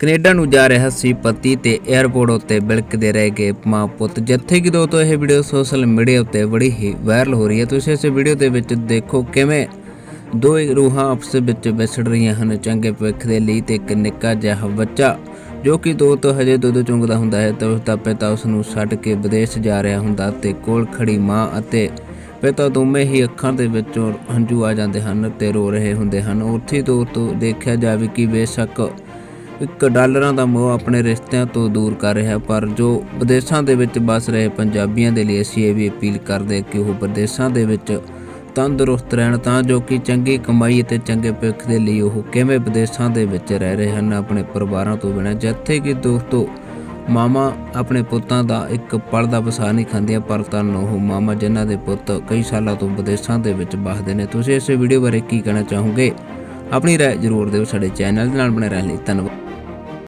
Canada ਨੂੰ ਜਾ ਰਿਹਾ ਸੀ ਪਤੀ ਤੇ 에ਅਰਪੋਰਟ ਉੱਤੇ ਬਿਲਕਦੇ ਰਹਿ ਗਏ ਮਾਂ ਪੁੱਤ। ਜਿੱਥੇ ਕਿ ਦੋਸਤੋ ਇਹ ਵੀਡੀਓ ਸੋਸ਼ਲ ਮੀਡੀਆ ਉੱਤੇ ਬੜੀ ਹੀ ਵਾਇਰਲ ਹੋ ਰਹੀ ਹੈ। ਤੁਸੀਂ ਇਸ ਵੀਡੀਓ ਦੇ ਵਿੱਚ ਦੇਖੋ ਕਿਵੇਂ ਦੋ ਹੀ ਰੂਹਾਂ ਆਪਸ ਵਿੱਚ ਵਿਛੜ ਰਹੀਆਂ ਹਨ ਚੰਗੇ ਭਵਿੱਖ ਦੇ ਲਈ ਤੇ ਇੱਕ ਨਿੱਕਾ ਜਿਹਾ ਬੱਚਾ ਜੋ ਕਿ ਦੋ ਤੋਂ ਹਜੇ ਦੁੱਧ ਚੁੰਗਦਾ ਹੁੰਦਾ ਹੈ ਤੇ ਉਸ ਦਾ ਪਿਤਾ ਉਸ ਨੂੰ ਛੱਡ ਕੇ ਵਿਦੇਸ਼ ਜਾ ਰਿਹਾ ਹੁੰਦਾ ਤੇ ਕੋਲ ਖੜੀ ਮਾਂ ਅਤੇ ਪਿਤਾ ਦੋਵੇਂ ਹੀ ਅੱਖਾਂ ਦੇ ਵਿੱਚੋਂ ਹੰਝੂ ਆ ਜਾਂਦੇ ਹਨ ਤੇ ਰੋ ਰਹੇ ਹੁੰਦੇ ਹਨ। ਉੱਥੇ ਤੋਂ ਤੋਂ ਦੇਖਿਆ ਜਾਵੇ ਕਿ ਬੇਸ਼ੱਕ ਇੱਕ ਡਾਲਰਾਂ ਦਾ ਮੋਹ ਆਪਣੇ ਰਿਸ਼ਤਿਆਂ ਤੋਂ ਦੂਰ ਕਰ ਰਿਹਾ, ਪਰ ਜੋ ਵਿਦੇਸ਼ਾਂ ਦੇ ਵਿੱਚ ਵੱਸ ਰਹੇ ਪੰਜਾਬੀਆਂ ਦੇ ਲਈ ਅਸੀਂ ਇਹ ਵੀ ਅਪੀਲ ਕਰਦੇ ਕਿ ਉਹ ਵਿਦੇਸ਼ਾਂ ਦੇ ਵਿੱਚ ਤੰਦਰੁਸਤ ਰਹਿਣ, ਤਾਂ ਜੋ ਕਿ ਚੰਗੀ ਕਮਾਈ ਅਤੇ ਚੰਗੇ ਭਵਿੱਖ ਦੇ ਲਈ ਉਹ ਕਿਵੇਂ ਵਿਦੇਸ਼ਾਂ ਦੇ ਵਿੱਚ ਰਹਿ ਰਹੇ ਹਨ, ਆਪਣੇ ਪਰਿਵਾਰਾਂ ਤੋਂ ਬਿਨਾਂ। ਜਿੱਥੇ ਕਿ ਦੋਸਤੋ ਮਾਮਾ ਆਪਣੇ ਪੁੱਤਾਂ ਦਾ ਇੱਕ ਪਲ ਦਾ ਵਸਾ ਨਹੀਂ ਖਾਂਦੀਆਂ, ਪਰ ਤਨ ਉਹ ਮਾਮਾ ਜਿਨ੍ਹਾਂ ਦੇ ਪੁੱਤ ਕਈ ਸਾਲਾਂ ਤੋਂ ਵਿਦੇਸ਼ਾਂ ਦੇ ਵਿੱਚ ਵਸਦੇ ਨੇ। ਤੁਸੀਂ ਇਸ ਵੀਡੀਓ ਬਾਰੇ ਕੀ ਕਹਿਣਾ ਚਾਹੋਗੇ? ਆਪਣੀ ਰਾਏ ਜ਼ਰੂਰ ਦਿਓ ਸਾਡੇ ਚੈਨਲ ਦੇ ਨਾਲ ਬਣੇ ਰਹਿਣ ਲਈ। ਧੰਨਵਾਦ।